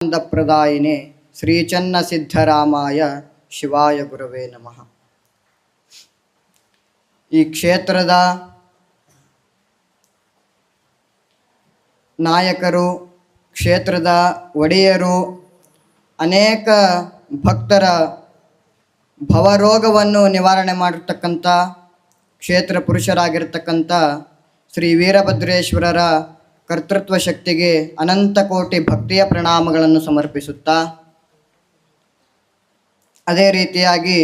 ಆನಂದಪ್ರದಾಯಿನೇ ಶ್ರೀಚನ್ನ ಸಿದ್ಧರಾಮಾಯ ಶಿವಾಯ ಗುರವೇ ನಮಃ. ಈ ಕ್ಷೇತ್ರದ ನಾಯಕರು, ಕ್ಷೇತ್ರದ ಒಡೆಯರು ಅನೇಕ ಭಕ್ತರ ಭವರೋಗವನ್ನು ನಿವಾರಣೆ ಮಾಡಿರ್ತಕ್ಕಂಥ ಕ್ಷೇತ್ರ ಪುರುಷರಾಗಿರ್ತಕ್ಕಂಥ ಶ್ರೀ ವೀರಭದ್ರೇಶ್ವರರ ಕರ್ತೃತ್ವ ಶಕ್ತಿಗೆ ಅನಂತ ಕೋಟಿ ಭಕ್ತಿಯ ಪ್ರಣಾಮಗಳನ್ನು ಸಮರ್ಪಿಸುತ್ತಾ, ಅದೇ ರೀತಿಯಾಗಿ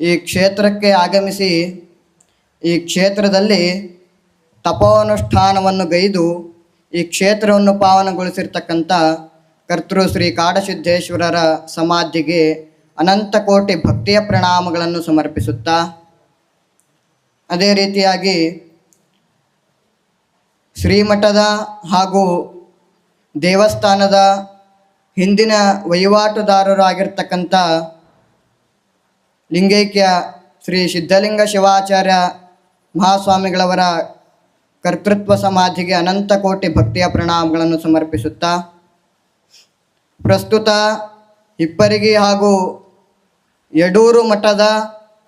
ಈ ಕ್ಷೇತ್ರಕ್ಕೆ ಆಗಮಿಸಿ ಈ ಕ್ಷೇತ್ರದಲ್ಲಿ ತಪೋನುಷ್ಠಾನವನ್ನು ಗೈದು ಈ ಕ್ಷೇತ್ರವನ್ನು ಪಾವನಗೊಳಿಸಿರ್ತಕ್ಕಂಥ ಕರ್ತೃ ಶ್ರೀ ಕಾಡಸಿದ್ದೇಶ್ವರರ ಸಮಾಧಿಗೆ ಅನಂತ ಕೋಟಿ ಭಕ್ತಿಯ ಪ್ರಣಾಮಗಳನ್ನು ಸಮರ್ಪಿಸುತ್ತಾ, ಅದೇ ರೀತಿಯಾಗಿ ಶ್ರೀಮಠದ ಹಾಗೂ ದೇವಸ್ಥಾನದ ಹಿಂದಿನ ವಹಿವಾಟುದಾರರಾಗಿರ್ತಕ್ಕಂಥ ಲಿಂಗೈಕ್ಯ ಶ್ರೀ ಸಿದ್ಧಲಿಂಗ ಶಿವಾಚಾರ್ಯ ಮಹಾಸ್ವಾಮಿಗಳವರ ಕರ್ತೃತ್ವ ಸಮಾಧಿಗೆ ಅನಂತ ಕೋಟಿ ಭಕ್ತಿಯ ಪ್ರಣಾಮಗಳನ್ನು ಸಮರ್ಪಿಸುತ್ತಾ, ಪ್ರಸ್ತುತ ಹಿಪ್ಪರಿಗಿ ಹಾಗೂ ಯಡೂರು ಮಠದ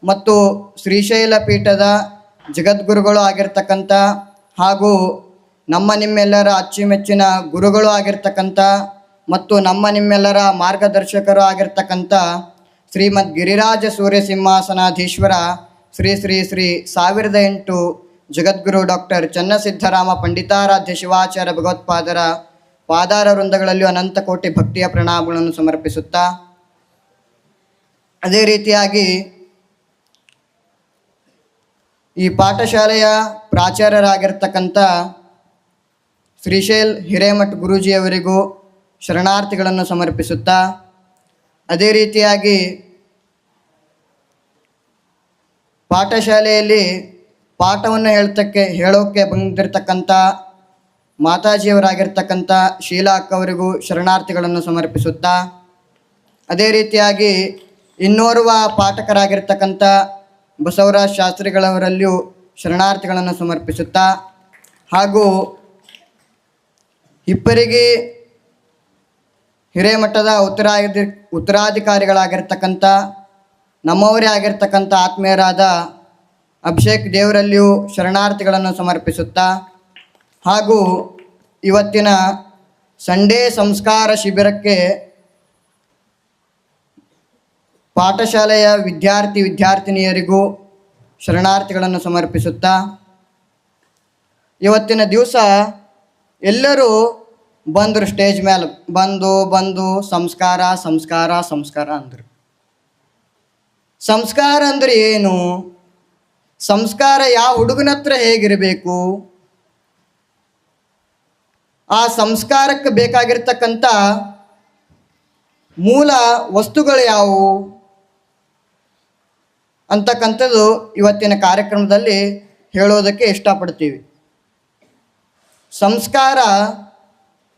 ಮತ್ತು ಶ್ರೀಶೈಲ ಪೀಠದ ಜಗದ್ಗುರುಗಳು ಆಗಿರ್ತಕ್ಕಂಥ ಹಾಗೂ ನಮ್ಮ ನಿಮ್ಮೆಲ್ಲರ ಅಚ್ಚುಮೆಚ್ಚಿನ ಗುರುಗಳು ಆಗಿರ್ತಕ್ಕಂಥ ಮತ್ತು ನಮ್ಮ ನಿಮ್ಮೆಲ್ಲರ ಮಾರ್ಗದರ್ಶಕರು ಆಗಿರ್ತಕ್ಕಂಥ ಶ್ರೀಮದ್ ಗಿರಿರಾಜ ಸೂರ್ಯ ಸಿಂಹಾಸನಾಧೀಶ್ವರ ಶ್ರೀ ಶ್ರೀ ಶ್ರೀ ಸಾವಿರದ ಎಂಟು ಜಗದ್ಗುರು ಡಾಕ್ಟರ್ ಚನ್ನಸಿದ್ಧರಾಮ ಪಂಡಿತಾರಾಧ್ಯ ಶಿವಾಚಾರ್ಯ ಭಗವತ್ಪಾದರ ಪಾದಾರ ವೃಂದಗಳಲ್ಲಿ ಅನಂತ ಕೋಟಿ ಭಕ್ತಿಯ ಪ್ರಣಾಮಗಳನ್ನು ಸಮರ್ಪಿಸುತ್ತಾ, ಅದೇ ರೀತಿಯಾಗಿ ಈ ಪಾಠಶಾಲೆಯ ಪ್ರಾಚಾರ್ಯರಾಗಿರ್ತಕ್ಕಂಥ ಶ್ರೀಶೈಲ್ ಹಿರೇಮಠ್ ಗುರೂಜಿಯವರಿಗೂ ಶರಣಾರ್ಥಿಗಳನ್ನು ಸಮರ್ಪಿಸುತ್ತಾ, ಅದೇ ರೀತಿಯಾಗಿ ಪಾಠಶಾಲೆಯಲ್ಲಿ ಪಾಠವನ್ನು ಹೇಳ್ತಕ್ಕೆ ಹೇಳೋಕ್ಕೆ ಬಂದಿರತಕ್ಕಂಥ ಮಾತಾಜಿಯವರಾಗಿರ್ತಕ್ಕಂಥ ಶೀಲಾ ಅಕ್ಕವರಿಗೂ ಶರಣಾರ್ಥಿಗಳನ್ನು ಸಮರ್ಪಿಸುತ್ತಾ, ಅದೇ ರೀತಿಯಾಗಿ ಇನ್ನೋರ್ವ ಪಾಠಕರಾಗಿರ್ತಕ್ಕಂಥ ಬಸವರಾಜ್ ಶಾಸ್ತ್ರಿಗಳವರಲ್ಲಿಯೂ ಶರಣಾರ್ಥಿಗಳನ್ನು ಸಮರ್ಪಿಸುತ್ತಾ ಹಾಗೂ ಹಿಪ್ಪರಿಗೆ ಹಿರೇಮಠದ ಉತ್ತರಾಧಿ, ಉತ್ತರಾಧಿಕಾರಿಗಳಾಗಿರ್ತಕ್ಕಂಥ, ನಮ್ಮವರೇ ಆಗಿರ್ತಕ್ಕಂಥ ಆತ್ಮೀಯರಾದ ಅಭಿಷೇಕ್ ದೇವರಲ್ಲಿಯೂ ಶರಣಾರ್ಥಿಗಳನ್ನು ಸಮರ್ಪಿಸುತ್ತಾ ಹಾಗೂ ಇವತ್ತಿನ ಸಂಡೇ ಸಂಸ್ಕಾರ ಶಿಬಿರಕ್ಕೆ ಪಾಠಶಾಲೆಯ ವಿದ್ಯಾರ್ಥಿ ವಿದ್ಯಾರ್ಥಿನಿಯರಿಗೂ ಶರಣಾರ್ಥಿಗಳನ್ನು ಸಮರ್ಪಿಸುತ್ತಾ, ಇವತ್ತಿನ ದಿವಸ ಎಲ್ಲರೂ ಬಂದರು ಸ್ಟೇಜ್ ಮೇಲೆ ಬಂದು ಬಂದು, ಸಂಸ್ಕಾರ ಸಂಸ್ಕಾರ ಸಂಸ್ಕಾರ ಅಂದರು. ಸಂಸ್ಕಾರ ಅಂದರೆ ಏನು? ಸಂಸ್ಕಾರ ಯಾವ ಹುಡುಗನ ಹತ್ರ ಹೇಗಿರಬೇಕು? ಆ ಸಂಸ್ಕಾರಕ್ಕೆ ಬೇಕಾಗಿರ್ತಕ್ಕಂಥ ಮೂಲ ವಸ್ತುಗಳು ಯಾವುವು? ಅಂತಕ್ಕಂಥದ್ದು ಇವತ್ತಿನ ಕಾರ್ಯಕ್ರಮದಲ್ಲಿ ಹೇಳೋದಕ್ಕೆ ಇಷ್ಟಪಡ್ತೀವಿ. ಸಂಸ್ಕಾರ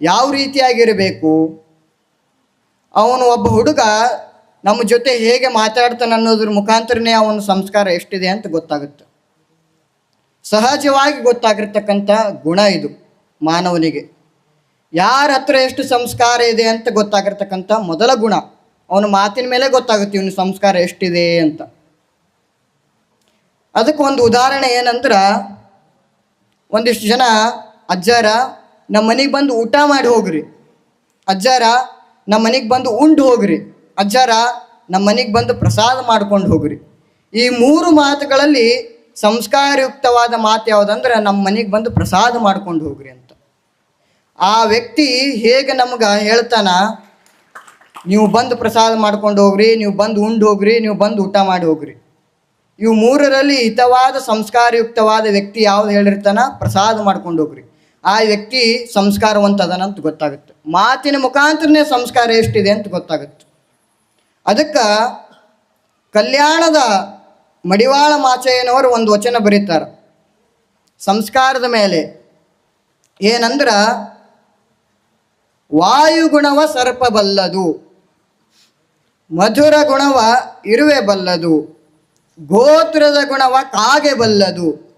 ಯಾವ ರೀತಿಯಾಗಿರಬೇಕು? ಅವನು ಒಬ್ಬ ಹುಡುಗ ನಮ್ಮ ಜೊತೆ ಹೇಗೆ ಮಾತಾಡ್ತಾನೆ ಅನ್ನೋದ್ರ ಮುಖಾಂತರನೇ ಅವನ ಸಂಸ್ಕಾರ ಎಷ್ಟಿದೆ ಅಂತ ಗೊತ್ತಾಗುತ್ತೆ. ಸಹಜವಾಗಿ ಗೊತ್ತಾಗಿರ್ತಕ್ಕಂಥ ಗುಣ ಇದು ಮಾನವನಿಗೆ. ಯಾರ ಹತ್ರ ಎಷ್ಟು ಸಂಸ್ಕಾರ ಇದೆ ಅಂತ ಗೊತ್ತಾಗಿರ್ತಕ್ಕಂಥ ಮೊದಲ ಗುಣ. ಅವನ ಮಾತಿನ ಮೇಲೆ ಗೊತ್ತಾಗುತ್ತೆ ಇವನ ಸಂಸ್ಕಾರ ಎಷ್ಟಿದೆ ಅಂತ. ಅದಕ್ಕೆ ಒಂದು ಉದಾಹರಣೆ ಏನಂದ್ರೆ, ಒಂದಿಷ್ಟು ಜನ ಅಜ್ಜಾರ ನಮ್ಮ ಮನೆಗೆ ಬಂದು ಊಟ ಮಾಡಿ ಹೋಗ್ರಿ. ಅಜ್ಜಾರ ನಮ್ಮ ಮನೆಗೆ ಬಂದು ಉಂಡು ಹೋಗ್ರಿ. ಅಜ್ಜಾರ ನಮ್ಮ ಮನೆಗೆ ಬಂದು ಪ್ರಸಾದ ಮಾಡ್ಕೊಂಡು ಹೋಗ್ರಿ. ಈ ಮೂರು ಮಾತುಗಳಲ್ಲಿ ಸಂಸ್ಕಾರಯುಕ್ತವಾದ ಮಾತು ಯಾವುದಂದ್ರೆ ನಮ್ಮ ಮನೆಗೆ ಬಂದು ಪ್ರಸಾದ ಮಾಡ್ಕೊಂಡು ಹೋಗ್ರಿ ಅಂತ. ಆ ವ್ಯಕ್ತಿ ಹೇಗೆ ನಮ್ಗೆ ಹೇಳ್ತಾನ, ನೀವು ಬಂದು ಪ್ರಸಾದ ಮಾಡ್ಕೊಂಡು ಹೋಗ್ರಿ, ನೀವು ಬಂದು ಉಂಡು ಹೋಗ್ರಿ, ನೀವು ಬಂದು ಊಟ ಮಾಡಿ ಹೋಗ್ರಿ. ಇವು ಮೂರರಲ್ಲಿ ಹಿತವಾದ, ಸಂಸ್ಕಾರಯುಕ್ತವಾದ ವ್ಯಕ್ತಿ ಯಾವ್ದು ಹೇಳಿರ್ತಾನ, ಪ್ರಸಾದ ಮಾಡ್ಕೊಂಡು ಹೋಗ್ರಿ. ಆ ವ್ಯಕ್ತಿ ಸಂಸ್ಕಾರವಂತದನಂತ ಗೊತ್ತಾಗುತ್ತೆ. ಮಾತಿನ ಮುಖಾಂತರನೇ ಸಂಸ್ಕಾರ ಎಷ್ಟಿದೆ ಅಂತ ಗೊತ್ತಾಗುತ್ತೆ. ಅದಕ್ಕೆ ಕಲ್ಯಾಣದ ಮಡಿವಾಳ ಮಾಚಯ್ಯನವರು ಒಂದು ವಚನ ಬರೀತಾರೆ. ಸಂಸ್ಕಾರದ ಮೇಲೆ ಏನಂದ್ರ ವಾಯುಗುಣವ ಸರ್ಪಬಲ್ಲದು ಮಧುರ ಗುಣವ ಇರುವೆ ಬಲ್ಲದು, ಗೋತ್ರದ ಗುಣವ ಕಾಗೆ ಬಲ್ಲದು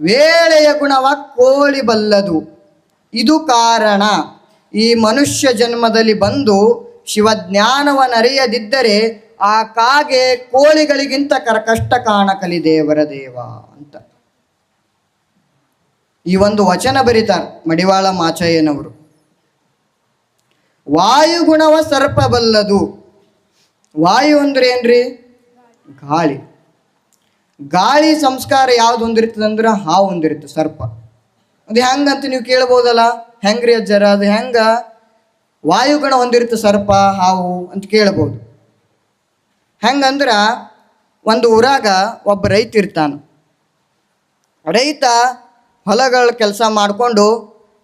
ವೇಳೆಯ ಗುಣವ ಕೋಳಿ ಬಲ್ಲದು. ಇದು ಕಾರಣ. ಈ ಮನುಷ್ಯ ಜನ್ಮದಲ್ಲಿ ಬಂದು ಶಿವಜ್ಞಾನವನ್ನರಿಯದಿದ್ದರೆ ಆ ಕಾಗೆ ಕೋಳಿಗಳಿಗಿಂತ ಕರಕಷ್ಟ ಕಾಣಕಲಿ ದೇವರ ದೇವ ಅಂತ. ಈ ಒಂದು ವಚನ ಬರೀತಾರೆ ಮಡಿವಾಳ ಮಾಚಯ್ಯನವರು. ವಾಯುಗುಣವ ಸರ್ಪಬಲ್ಲದು ವಾಯು ಅಂದ್ರೆ ಏನ್ರಿ? ಗಾಳಿ. ಗಾಳಿ ಸಂಸ್ಕಾರ ಯಾವ್ದು ಹೊಂದಿರ್ತದೆ ಅಂದ್ರೆ ಹಾವು ಹೊಂದಿರುತ್ತೆ ಸರ್ಪ. ಅದು ಹೆಂಗಂತ ನೀವು ಕೇಳ್ಬೋದಲ್ಲ? ಹೆಂಗ್ರಿ ಅಜ್ಜರ? ಅದು ಹೆಂಗ? ವಾಯುಗುಣ ಹೊಂದಿರುತ್ತೆ ಸರ್ಪ, ಹಾವು ಅಂತ ಕೇಳ್ಬೋದು. ಹೆಂಗಂದ್ರ ಒಂದು ಊರಾಗ ಒಬ್ಬ ರೈತ ಇರ್ತಾನ. ರೈತ ಹೊಲಗಳ ಕೆಲಸ ಮಾಡಿಕೊಂಡು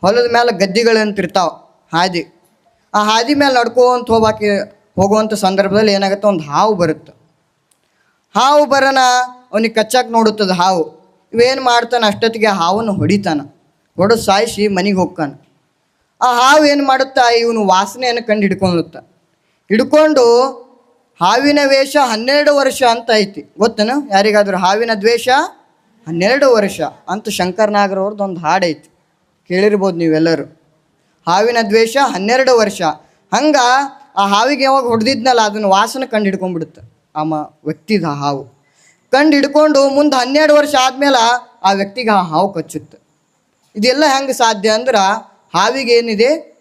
ಹೊಲದ ಮೇಲೆ ಗದ್ದಿಗಳಂತ ಇರ್ತಾವ, ಹಾದಿ. ಆ ಹಾದಿ ಮೇಲೆ ನಡ್ಕೊಂತ ಹೋಗಾಕಿ ಹೋಗುವಂಥ ಸಂದರ್ಭದಲ್ಲಿ ಏನಾಗುತ್ತೆ? ಒಂದು ಹಾವು ಬರುತ್ತೆ. ಹಾವು ಬರೋಣ ಅವನಿಗೆ ಕಚ್ಚಾಕ್ ನೋಡುತ್ತದೆ ಹಾವು. ಇವೇನು ಮಾಡ್ತಾನೆ ಅಷ್ಟೊತ್ತಿಗೆ ಹಾವನ್ನು ಹೊಡಿತಾನ. ಹೊಡೆದು ಸಾಯಿಸಿ ಮನೆಗೆ ಹೋಗ್ತಾನೆ. ಆ ಹಾವು ಏನು ಮಾಡುತ್ತಾ? ಇವನು ವಾಸನೆಯನ್ನು ಕಂಡು ಹಿಡ್ಕೊಂಡುತ್ತ ಹಿಡ್ಕೊಂಡು ಹಾವಿನ ವೇಷ ಹನ್ನೆರಡು ವರ್ಷ ಅಂತ ಐತಿ. ಗೊತ್ತೇನು? ಯಾರಿಗಾದ್ರೂ ಹಾವಿನ ದ್ವೇಷ? ಹನ್ನೆರಡು ವರ್ಷ ಅಂತ ಶಂಕರನಾಗರವ್ರದ್ದು ಒಂದು ಹಾಡು ಐತಿ. ಕೇಳಿರ್ಬೋದು ನೀವೆಲ್ಲರೂ. ಹಾವಿನ ದ್ವೇಷ ಹನ್ನೆರಡು ವರ್ಷ. ಹಂಗೆ ಆ ಹಾವಿಗೆ ಯಾವಾಗ ಹೊಡೆದಿದ್ನಲ್ಲ, ಅದನ್ನು ವಾಸನೆ ಕಂಡು ಹಿಡ್ಕೊಂಡ್ಬಿಡುತ್ತೆ ಆಮ, ವ್ಯಕ್ತಿದ ಹಾವು. ಕಂಡು ಹಿಡ್ಕೊಂಡು ಮುಂದೆ ಹನ್ನೆರಡು ವರ್ಷ ಆದ್ಮೇಲೆ ಆ ವ್ಯಕ್ತಿಗೆ ಆ ಹಾವು ಕಚ್ಚುತ್ತೆ. ಇದೆಲ್ಲ ಹೆಂಗೆ ಸಾಧ್ಯ ಅಂದ್ರೆ ಹಾವಿಗೆ ಏನಿದೆ?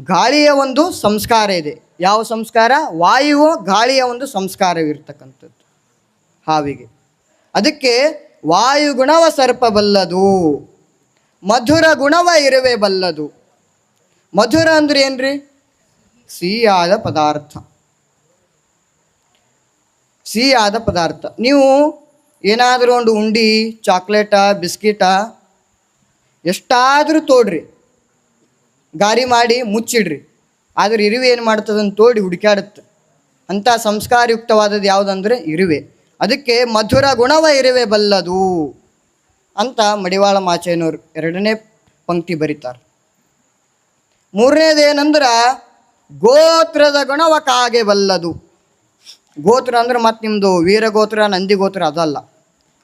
ಗಾಳಿಯ ಒಂದು ಸಂಸ್ಕಾರ ಇದೆ. ಯಾವ ಸಂಸ್ಕಾರ? ವಾಯುವ ಗಾಳಿಯ ಒಂದು ಸಂಸ್ಕಾರವಿರ್ತಕ್ಕಂಥದ್ದು ಹಾವಿಗೆ. ಅದಕ್ಕೆ ವಾಯುಗುಣವ ಸರ್ಪ ಬಲ್ಲದು, ಮಧುರ ಗುಣವ ಇರುವೆ ಬಲ್ಲದು. ಮಧುರ ಅಂದ್ರೆ ಏನ್ರಿ? ಸಿಹಿಯಾದ ಪದಾರ್ಥ. ಸಿಹಿಯಾದ ಪದಾರ್ಥ. ನೀವು ಏನಾದರೂ ಒಂದು ಉಂಡಿ, ಚಾಕ್ಲೇಟ, ಬಿಸ್ಕಿಟ, ಎಷ್ಟಾದರೂ ತೋಡ್ರಿ. ಗಾರಿ ಮಾಡಿ ಮುಚ್ಚಿಡ್ರಿ. ಆದರೆ ಇರುವೆ ಏನು ಮಾಡ್ತದಂತ ತೋಡಿ ಹುಡುಕಾಡುತ್ತೆ ಅಂಥ ಸಂಸ್ಕಾರಯುಕ್ತವಾದದ್ದು ಯಾವುದಂದ್ರೆ ಇರುವೆ. ಅದಕ್ಕೆ ಮಧುರ ಗುಣವ ಇರುವೆ ಬಲ್ಲದು ಅಂತ ಮಡಿವಾಳ ಮಾಚೆಯನ್ನೋರು ಎರಡನೇ ಪಂಕ್ತಿ ಬರೀತಾರೆ. ಮೂರನೇದೇನಂದ್ರ ಗೋತ್ರದ ಗುಣವ ಕಾಗೆ ಬಲ್ಲದು. ಗೋತ್ರ ಅಂದ್ರೆ ಮತ್ತು ನಿಮ್ಮದು ವೀರಗೋತ್ರ ನಂದಿ ಗೋತ್ರ ಅದಲ್ಲ.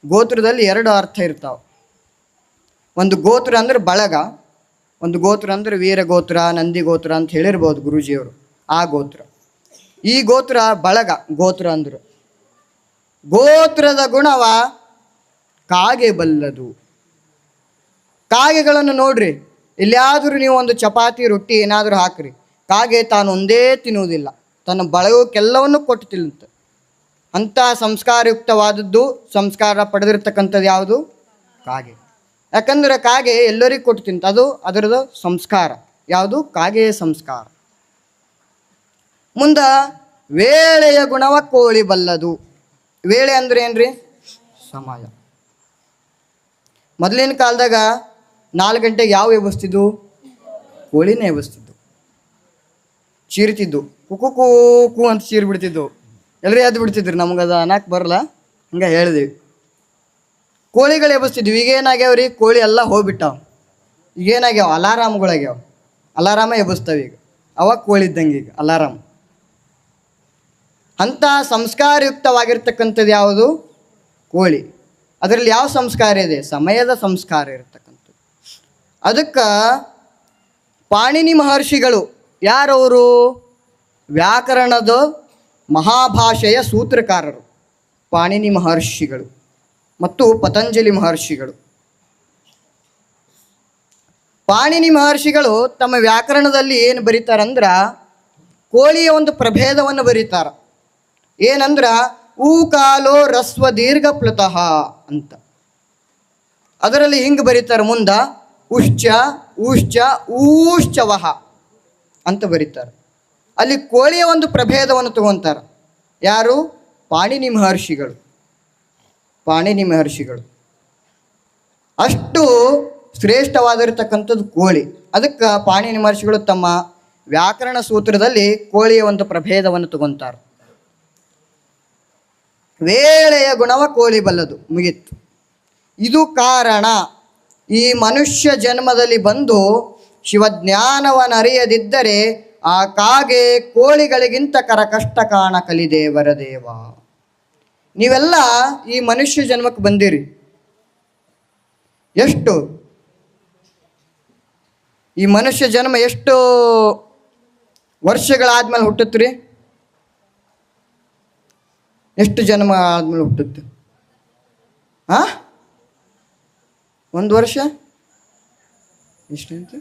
ಗೋತ್ರದಲ್ಲಿ ಎರಡು ಅರ್ಥ ಇರ್ತಾವೆ. ಒಂದು ಗೋತ್ರ ಅಂದ್ರೆ ಬಳಗ, ಒಂದು ಗೋತ್ರ ಅಂದ್ರೆ ವೀರಗೋತ್ರ ನಂದಿ ಗೋತ್ರ ಅಂತ ಹೇಳಿರ್ಬೋದು ಗುರುಜಿಯವರು ಆ ಗೋತ್ರ. ಈ ಗೋತ್ರ ಬಳಗ, ಗೋತ್ರ ಅಂದ್ರೆ. ಗೋತ್ರದ ಗುಣವ ಕಾಗೆ ಬಲ್ಲದು. ಕಾಗೆಗಳನ್ನು ನೋಡ್ರಿ ಎಲ್ಲಿಯಾದರೂ ನೀವು ಒಂದು ಚಪಾತಿ, ರೊಟ್ಟಿ ಏನಾದರೂ ಹಾಕ್ರಿ, ಕಾಗೆ ತಾನು ಒಂದೇ ತಿನ್ನುವುದಿಲ್ಲ. ತನ್ನ ಬಳಗಕ್ಕೆಲ್ಲವನ್ನು ಕೊಟ್ಟು ತಿನ್ನುತ್ತೆ. ಅಂಥ ಸಂಸ್ಕಾರಯುಕ್ತವಾದದ್ದು ಸಂಸ್ಕಾರ ಪಡೆದಿರ್ತಕ್ಕಂಥದ್ದು ಯಾವುದು? ಕಾಗೆ. ಯಾಕಂದ್ರೆ ಕಾಗೆ ಎಲ್ಲರಿಗೂ ಕೊಟ್ಟು ತಿಂತ ಅದು ಅದರದ್ದು ಸಂಸ್ಕಾರ. ಯಾವುದು? ಕಾಗೆಯ ಸಂಸ್ಕಾರ. ಮುಂದ ವೇಳೆಯ ಗುಣವ ಕೋಳಿ ಬಲ್ಲದು. ವೇಳೆ ಅಂದ್ರೆ ಏನ್ರಿ? ಸಮಯ. ಮೊದಲಿನ ಕಾಲದಾಗ ನಾಲ್ಕು ಗಂಟೆಗೆ ಯಾವ ಎಬ್ಬಿಸ್ತಿದ್ದು ಕೋಳಿನೇ ಎಬ್ಬಿಸ್ತಿದ್ದು ಚೀರ್ತಿದ್ದು. ಕುಕು ಕೂಕು ಅಂತ ಚೀರ್ ಬಿಡ್ತಿದ್ದು ಎಲ್ಲರೂ ಎದ್ದು ಬಿಡ್ತಿದ್ರು. ಅದು ಅನ್ನಕ್ಕೆ ಬರಲ್ಲ ಹಂಗೆ ಹೇಳಿದ್ವಿ. ಕೋಳಿಗಳು ಎಬ್ಬಿಸ್ತಿದ್ವಿ. ಈಗ ರೀ? ಕೋಳಿ ಎಲ್ಲ ಹೋಗ್ಬಿಟ್ಟಾವ. ಈಗ ಏನಾಗ್ಯಾವ? ಅಲಾರಾಮ್ಗಳಾಗ್ಯಾವ. ಅಲಾರಾಮ ಎಬ್ಬಿಸ್ತಾವ ಈಗ. ಅವಾಗ ಕೋಳಿ ಇದ್ದಂಗೆ ಈಗ. ಅಲಾರಾಮ್. ಅಂಥ ಸಂಸ್ಕಾರಯುಕ್ತವಾಗಿರ್ತಕ್ಕಂಥದ್ದು ಯಾವುದು? ಕೋಳಿ. ಅದರಲ್ಲಿ ಯಾವ ಸಂಸ್ಕಾರ ಇದೆ? ಸಮಯದ ಸಂಸ್ಕಾರ ಇರತಕ್ಕಂಥದ್ದು. ಅದಕ್ಕೆ ಪಾಣಿನಿ ಮಹರ್ಷಿಗಳು ಯಾರವರು? ವ್ಯಾಕರಣದ ಮಹಾಭಾಷೆಯ ಸೂತ್ರಕಾರರು, ಪಾಣಿನಿ ಮಹರ್ಷಿಗಳು ಮತ್ತು ಪತಂಜಲಿ ಮಹರ್ಷಿಗಳು. ಪಾಣಿನಿ ಮಹರ್ಷಿಗಳು ತಮ್ಮ ವ್ಯಾಕರಣದಲ್ಲಿ ಏನು ಬರೀತಾರಂದ್ರ, ಕೋಳಿಯ ಒಂದು ಪ್ರಭೇದವನ್ನು ಬರೀತಾರ. ಏನಂದ್ರ ಕಾಲೋ ರಸ್ವ ದೀರ್ಘ ಪ್ಲತಃ ಅಂತ. ಅದರಲ್ಲಿ ಹಿಂಗೆ ಬರೀತಾರೆ ಮುಂದ, ಉಶ್ಚ ಊಶ್ಚ ಊಶ್ಚವಹ ಅಂತ ಬರೀತಾರೆ. ಅಲ್ಲಿ ಕೋಳಿಯ ಒಂದು ಪ್ರಭೇದವನ್ನು ತಗೊಂತಾರೆ. ಯಾರು? ಪಾಣಿನಿ ಮಹರ್ಷಿಗಳು. ಪಾಣಿನಿ ಮಹರ್ಷಿಗಳು. ಅಷ್ಟು ಶ್ರೇಷ್ಠವಾಗಿರತಕ್ಕಂಥದ್ದು ಕೋಳಿ. ಅದಕ್ಕೆ ಪಾಣಿನಿ ಮಹರ್ಷಿಗಳು ತಮ್ಮ ವ್ಯಾಕರಣ ಸೂತ್ರದಲ್ಲಿ ಕೋಳಿಯ ಒಂದು ಪ್ರಭೇದವನ್ನು ತಗೊಂತಾರೆ. ವೇಳೆಯ ಗುಣವ ಕೋಳಿ ಬಲ್ಲದು, ಮುಗಿತ್ತು. ಇದು ಕಾರಣ, ಈ ಮನುಷ್ಯ ಜನ್ಮದಲ್ಲಿ ಬಂದು ಶಿವಜ್ಞಾನವನ್ನರಿಯದಿದ್ದರೆ ಆ ಕಾಗೆ ಕೋಳಿಗಳಿಗಿಂತ ಕರಕಷ್ಟ ಕಾಣ ಕಲಿದೇವರ ದೇವ ನೀವೆಲ್ಲ ಈ ಮನುಷ್ಯ ಜನ್ಮಕ್ಕೆ ಬಂದಿರಿ. ಎಷ್ಟು? ಈ ಮನುಷ್ಯ ಜನ್ಮ ಎಷ್ಟು ವರ್ಷಗಳಾದ್ಮೇಲೆ ಹುಟ್ಟುತ್ತೀರಿ ಎಷ್ಟು ಜನ್ಮ ಆದ್ಮೇಲೆ ಹುಟ್ಟುತ್ತೆ? ಆ? ಒಂದು ವರ್ಷ? ಎಷ್ಟಂತ?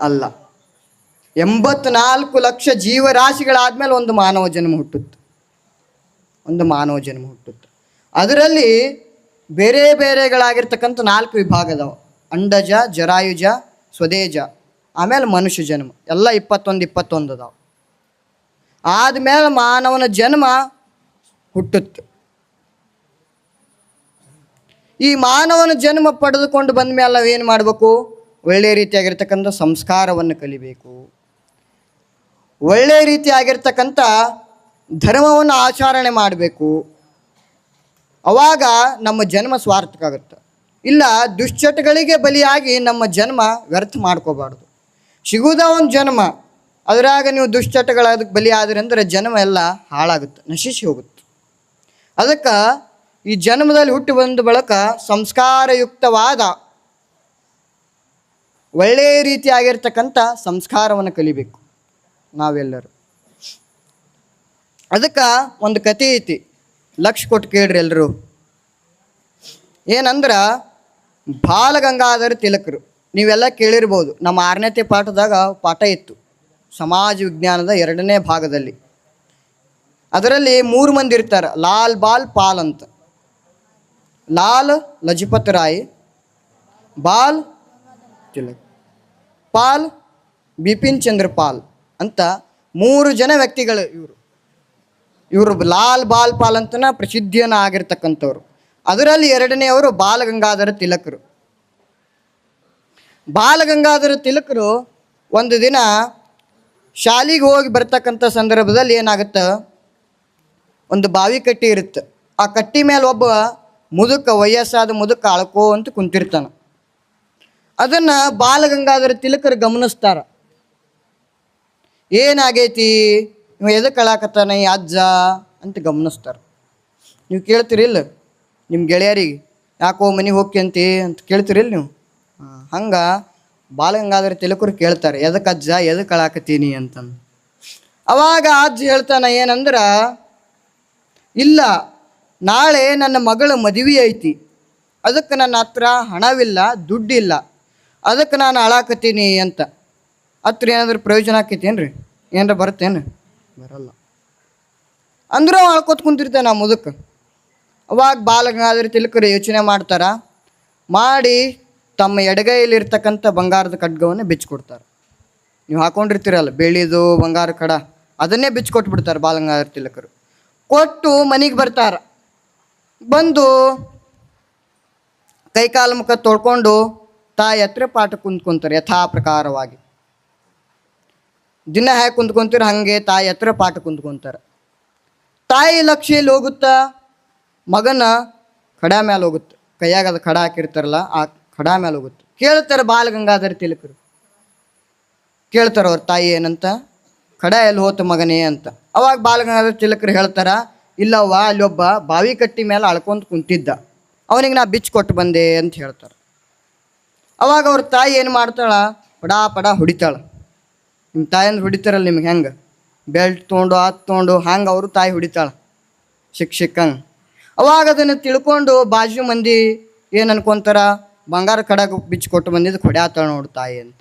ಅಲ್ಲ. ಎಂಬತ್ನಾಲ್ಕು ಲಕ್ಷ ಜೀವರಾಶಿಗಳಾದ್ಮೇಲೆ ಒಂದು ಮಾನವ ಜನ್ಮ ಹುಟ್ಟುತ್ತೆ. ಒಂದು ಮಾನವ ಜನ್ಮ ಹುಟ್ಟುತ್ತೆ. ಅದರಲ್ಲಿ ಬೇರೆ ಬೇರೆಗಳಾಗಿರ್ತಕ್ಕಂಥ ನಾಲ್ಕು ವಿಭಾಗ ಅಂಡಜ, ಜರಾಯುಜ, ಸ್ವದೇಜ, ಆಮೇಲೆ ಮನುಷ್ಯ ಜನ್ಮ. ಎಲ್ಲ ಇಪ್ಪತ್ತೊಂದು ಇಪ್ಪತ್ತೊಂದು ಅದಾವ. ಆದ್ಮೇಲೆ ಮಾನವನ ಜನ್ಮ ಹುಟ್ಟುತ್ತೆ. ಈ ಮಾನವನ ಜನ್ಮ ಪಡೆದುಕೊಂಡು ಬಂದ ಮೇಲೆ ಏನು ಮಾಡಬೇಕು? ಒಳ್ಳೆಯ ರೀತಿಯಾಗಿರ್ತಕ್ಕಂಥ ಸಂಸ್ಕಾರವನ್ನು ಕಲಿಬೇಕು. ಒಳ್ಳೆಯ ರೀತಿಯಾಗಿರ್ತಕ್ಕಂಥ ಧರ್ಮವನ್ನು ಆಚರಣೆ ಮಾಡಬೇಕು. ಅವಾಗ ನಮ್ಮ ಜನ್ಮ ಸ್ವಾರ್ಥಕ ಆಗುತ್ತೆ. ಇಲ್ಲ ದುಶ್ಚಟಗಳಿಗೆ ಬಲಿಯಾಗಿ ನಮ್ಮ ಜನ್ಮ ವ್ಯರ್ಥ ಮಾಡ್ಕೋಬಾರ್ದು. ಸಿಗುವುದ ಒಂದು ಜನ್ಮ, ಅದರಾಗ ನೀವು ದುಶ್ಚಟಗಳ ಬಲಿ ಆದ್ರಿ ಅಂದ್ರೆ ಜನ್ಮ ಎಲ್ಲ ಹಾಳಾಗುತ್ತೆ, ನಶಿಸಿ ಹೋಗುತ್ತೆ. ಅದಕ್ಕೆ ಈ ಜನ್ಮದಲ್ಲಿ ಹುಟ್ಟಿ ಬಂದ ಬಳಿಕ ಸಂಸ್ಕಾರಯುಕ್ತವಾದ ಒಳ್ಳೆಯ ರೀತಿಯಾಗಿರ್ತಕ್ಕಂಥ ಸಂಸ್ಕಾರವನ್ನು ಕಲಿಬೇಕು ನಾವೆಲ್ಲರೂ. ಅದಕ್ಕೆ ಒಂದು ಕತೆ ಐತಿ. ಲಕ್ಷ ಕೊಟ್ಟು ಕೇಳ್ರಿ ಎಲ್ಲರೂ ಏನಂದ್ರೆ ಬಾಲಗಂಗಾಧರ ತಿಲಕರು, ನೀವೆಲ್ಲ ಕೇಳಿರ್ಬೋದು, ನಮ್ಮ ಆರನೇತೆ ಪಾಠದಾಗ ಪಾಠ ಇತ್ತು, ಸಮಾಜ ವಿಜ್ಞಾನದ ಎರಡನೇ ಭಾಗದಲ್ಲಿ. ಅದರಲ್ಲಿ ಮೂರು ಮಂದಿ ಇರ್ತಾರೆ, ಲಾಲ್ ಬಾಲ್ ಪಾಲ್ ಅಂತ. ಲಾಲ್ ಲಜಪತ್ ರಾಯ್, ಬಾಲ್ ತಿಲಕ್ ಪಾಲ್, ಬಿಪಿನ್ ಚಂದ್ರ ಪಾಲ್ ಅಂತ ಮೂರು ಜನ ವ್ಯಕ್ತಿಗಳು ಇವರು. ಇವರು ಲಾಲ್ ಬಾಲ್ ಪಾಲ್ ಅಂತನ ಪ್ರಸಿದ್ಧಿಯನ್ನು ಆಗಿರ್ತಕ್ಕಂಥವ್ರು. ಅದರಲ್ಲಿ ಎರಡನೆಯವರು ಬಾಲಗಂಗಾಧರ ತಿಲಕರು. ಬಾಲಗಂಗಾಧರ ತಿಲಕರು ಒಂದು ದಿನ ಶಾಲೆಗೆ ಹೋಗಿ ಬರ್ತಕ್ಕಂಥ ಸಂದರ್ಭದಲ್ಲಿ ಏನಾಗುತ್ತೆ? ಒಂದು ಬಾವಿ ಕಟ್ಟಿ ಇರುತ್ತೆ. ಆ ಕಟ್ಟಿ ಮೇಲೆ ಒಬ್ಬ ಮುದುಕ, ವಯಸ್ಸಾದ ಮುದುಕ ಅಳ್ಕೋ ಅಂತ ಕುಂತಿರ್ತಾನೆ. ಅದನ್ನು ಬಾಲಗಂಗಾಧರ ತಿಲಕರು ಗಮನಿಸ್ತಾರ. ಏನಾಗೈತಿ? ನೀವು ಎದಕ್ಕೆ ಅಳಾಕತ್ತಾನ ಈ ಅಜ್ಜ ಅಂತ ಗಮನಿಸ್ತಾರ. ನೀವು ಕೇಳ್ತೀರಿಲ್ಲ ನಿಮ್ಮ ಗೆಳೆಯರಿಗೆ, ಯಾಕೋ ಮನೆಗೆ ಹೋಗ್ಯಂತಿ ಅಂತ ಕೇಳ್ತೀರಿಲ್ಲ ನೀವು? ಹಂಗೆ ಬಾಲಗಂಗಾಧರ ತಿಲಕರು ಕೇಳ್ತಾರೆ ಎದಕ್ಕೆ ಅಜ್ಜ ಎದಕ್ಕೆ ಅಳಾಕತ್ತೀನಿ ಅಂತಂದು. ಅವಾಗ ಅಜ್ಜ ಹೇಳ್ತಾನ ಏನಂದ್ರೆ, ಇಲ್ಲ, ನಾಳೆ ನನ್ನ ಮಗಳ ಮದುವೆ ಐತಿ. ಅದಕ್ಕೆ ನನ್ನ ಹತ್ರ ಹಣವಿಲ್ಲ, ದುಡ್ಡಿಲ್ಲ. ಅದಕ್ಕೆ ನಾನು ಅಳಾಕತ್ತೀನಿ ಅಂತ. ಹತ್ರ ಏನಾದ್ರೂ ಪ್ರಯೋಜನ ಆಕೈತೇನ್ರಿ? ಏನಾರ ಬರ್ತೇನು ಬರಲ್ಲ. ಅಂದ್ರೂ ಅಳ್ಕೊತ ಕುಂತಿರ್ತಾನೆ ಆ ಮುದುಕ. ಅವಾಗ ಬಾಲಗಂಗಾಧರ ತಿಲಕರು ಯೋಚನೆ ಮಾಡ್ತಾರ ಮಾಡಿ ತಮ್ಮ ಎಡಗೈಯಲ್ಲಿರ್ತಕ್ಕಂಥ ಬಂಗಾರದ ಖಡ್ಗವನ್ನು ಬಿಚ್ಚಿಕೊಡ್ತಾರೆ ನೀವು ಹಾಕೊಂಡಿರ್ತೀರಲ್ಲ ಬೆಳ್ಳಿದು ಬಂಗಾರ ಕಡ ಅದನ್ನೇ ಬಿಚ್ಚಿಕೊಟ್ಬಿಡ್ತಾರೆ ಬಾಲಗಂಗಾಧರ ತಿಲಕರು. ಕೊಟ್ಟು ಮನೆಗೆ ಬರ್ತಾರ. ಬಂದು ಕೈಕಾಲು ಮುಖ ತೊಳ್ಕೊಂಡು ತಾಯಿ ಹತ್ರ ಪಾಠ ಕುಂತ್ಕೊಂತಾರೆ ಯಥಾ ಪ್ರಕಾರವಾಗಿ ದಿನ ಹೇಗೆ ಕುಂತ್ಕೊಂತೀರ ಹಾಗೆ ತಾಯಿ ಹತ್ರ ಪಾಠ ಕುಂತ್ಕೊಂತಾರೆ. ತಾಯಿ ಲಕ್ಷ ಎಲ್ಲಿ ಹೋಗುತ್ತಾ? ಮಗನ ಖಡ ಮೇಲೆ ಹೋಗುತ್ತೆ. ಕೈಯಾಗ ಅದು ಖಡ ಹಾಕಿರ್ತಾರಲ್ಲ, ಆ ಖಡ ಮೇಲೆ ಹೋಗುತ್ತೆ. ಕೇಳ್ತಾರೆ ಬಾಲಗಂಗಾಧರ ತಿಲಕರು. ಕೇಳ್ತಾರೆ ಅವ್ರ ತಾಯಿ ಏನಂತ? ಖಡ ಎಲ್ಲಿ ಹೋತ ಮಗನೇ ಅಂತ. ಅವಾಗ ಬಾಲಗಂಗಾಧರ ತಿಲಕರು ಹೇಳ್ತಾರ, ಇಲ್ಲವ್ವ, ಅಲ್ಲಿ ಒಬ್ಬ ಬಾವಿ ಕಟ್ಟಿ ಮೇಲೆ ಅಳ್ಕೊಂತ ಕುಂತಿದ್ದ. ಅವನಿಗೆ ನಾ ಬಿಚ್ಚು ಕೊಟ್ಟು ಬಂದೆ ಅಂತ ಹೇಳ್ತಾರೆ. ಅವಾಗ ಅವ್ರ ತಾಯಿ ಏನು ಮಾಡ್ತಾಳ? ಪಡಾ ಪಡ ಹೊಡಿತಾಳೆ. ನಿಮ್ಮ ತಾಯಂದ್ರೆ ಹೊಡಿತಾರಲ್ಲ ನಿಮ್ಗೆ ಹೆಂಗೆ? ಬೆಲ್ಟ್ ತೊಗೊಂಡು, ಆತ್ ತೊಗೊಂಡು ಹಂಗೆ ಅವರು ತಾಯಿ ಹೊಡಿತಾಳೆ. ಶಿಕ್ಷಕ ಅವಾಗ ಅದನ್ನು ತಿಳ್ಕೊಂಡು ಬಾಜು ಮಂದಿ ಏನು ಅನ್ಕೊಂತಾರ? ಬಂಗಾರ ಕಡಗ ಬಿಚ್ಚಿ ಕೊಟ್ಟು ಬಂದಿದ್ದು ಹೊಡ್ಯಾತಾಳ ನೋಡು ತಾಯಿ ಅಂತ.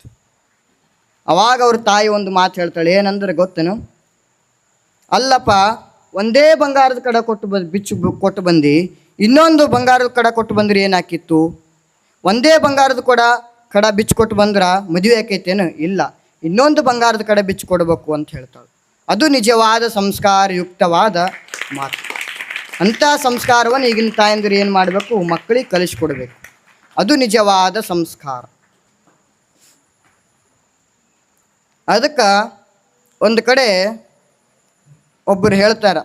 ಅವಾಗ ಅವ್ರ ತಾಯಿ ಒಂದು ಮಾತು ಹೇಳ್ತಾಳೆ, ಏನಂದ್ರೆ ಗೊತ್ತೇನು? ಅಲ್ಲಪ್ಪ, ಒಂದೇ ಬಂಗಾರದ ಕಡ ಕೊಟ್ಟು ಬಂದು ಬಿಚ್ಚು ಕೊಟ್ಟು ಬಂದು, ಇನ್ನೊಂದು ಬಂಗಾರದ ಕಡ ಕೊಟ್ಟು ಬಂದ್ರೆ ಏನಾಕಿತ್ತು? ಒಂದೇ ಬಂಗಾರದ ಕೊಡ, ಕಡ ಬಿಚ್ಚು ಕೊಟ್ಟು ಬಂದ್ರೆ ಮದುವೆ ಆಕೈತೇನು? ಇಲ್ಲ. ಇನ್ನೊಂದು ಬಂಗಾರದ ಕಡೆ ಬಿಚ್ಚು ಕೊಡಬೇಕು ಅಂತ ಹೇಳ್ತಾಳೆ. ಅದು ನಿಜವಾದ ಸಂಸ್ಕಾರಯುಕ್ತವಾದ ಮಾತು. ಅಂಥ ಸಂಸ್ಕಾರವನ್ನು ಈಗಿನ ತಾಯಂದಿರು ಏನು ಮಾಡಬೇಕು? ಮಕ್ಕಳಿಗೆ ಕಲಿಸ್ಕೊಡ್ಬೇಕು. ಅದು ನಿಜವಾದ ಸಂಸ್ಕಾರ. ಅದಕ್ಕೆ ಒಂದು ಕಡೆ ಒಬ್ಬರು ಹೇಳ್ತಾರ.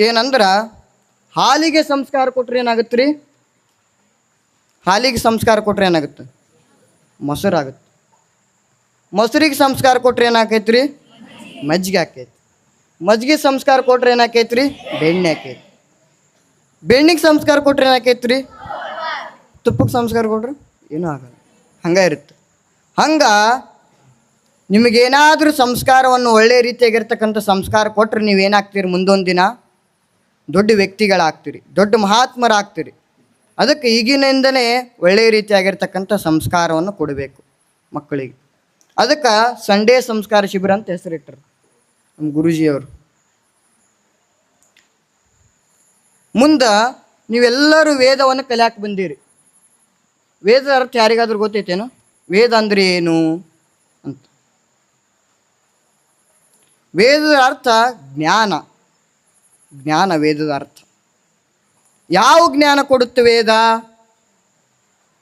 ಏನಂದ್ರೆ, ಹಾಲಿಗೆ ಸಂಸ್ಕಾರ ಕೊಟ್ರೆ ಏನಾಗುತ್ತೆ ರೀ ಹಾಲಿಗೆ ಸಂಸ್ಕಾರ ಕೊಟ್ರೆ ಏನಾಗುತ್ತೆ? ಮೊಸರಾಗುತ್ತೆ. ಮೊಸರಿಗೆ ಸಂಸ್ಕಾರ ಕೊಟ್ರೆ ಏನಾಕೈತಿ ರೀ ಮಜ್ಜಿಗೆ ಆಕೈತಿ. ಮಜ್ಜಿಗೆ ಸಂಸ್ಕಾರ ಕೊಟ್ರೆ ಏನಾಕೈತಿ ರೀ ಬೆಣ್ಣೆ ಆಕೈತಿ. ಬೆಣ್ಣಿಗೆ ಸಂಸ್ಕಾರ ಕೊಟ್ರೆ ಏನಾಕೈತ್ರಿ? ತುಪ್ಪಕ್ಕೆ ಸಂಸ್ಕಾರ ಕೊಟ್ರೆ ಏನೂ ಆಗಲ್ಲ. ಹಂಗೆ ಇರುತ್ತೆ. ಹಂಗೆ ನಿಮಗೇನಾದರೂ ಸಂಸ್ಕಾರವನ್ನು ಒಳ್ಳೆಯ ರೀತಿಯಾಗಿರ್ತಕ್ಕಂಥ ಸಂಸ್ಕಾರ ಕೊಟ್ಟರೆ ನೀವೇನಾಗ್ತೀರಿ ಮುಂದೊಂದು ದಿನ ದೊಡ್ಡ ವ್ಯಕ್ತಿಗಳಾಗ್ತೀರಿ. ದೊಡ್ಡ ಮಹಾತ್ಮರಾಗ್ತೀರಿ. ಅದಕ್ಕೆ ಈಗಿನಿಂದಲೇ ಒಳ್ಳೆಯ ರೀತಿಯಾಗಿರ್ತಕ್ಕಂಥ ಸಂಸ್ಕಾರವನ್ನು ಕೊಡಬೇಕು ಮಕ್ಕಳಿಗೆ. ಅದಕ್ಕೆ ಸಂಡೇ ಸಂಸ್ಕಾರ ಶಿಬಿರ ಅಂತ ಹೆಸರಿಟ್ಟರು ನಮ್ಮ ಗುರುಜಿಯವರು. ಮುಂದೆ ನೀವೆಲ್ಲರೂ ವೇದವನ್ನು ಕಲಿಯಾಕೆ ಬಂದೀರಿ. ವೇದದ ಅರ್ಥ ಯಾರಿಗಾದ್ರೂ ಗೊತ್ತೈತೇನು? ವೇದ ಅಂದ್ರೆ ಏನು ಅಂತ. ವೇದದ ಅರ್ಥ ಜ್ಞಾನ. ಜ್ಞಾನ ವೇದದ ಅರ್ಥ. ಯಾವ ಜ್ಞಾನ ಕೊಡುತ್ತೆ ವೇದ?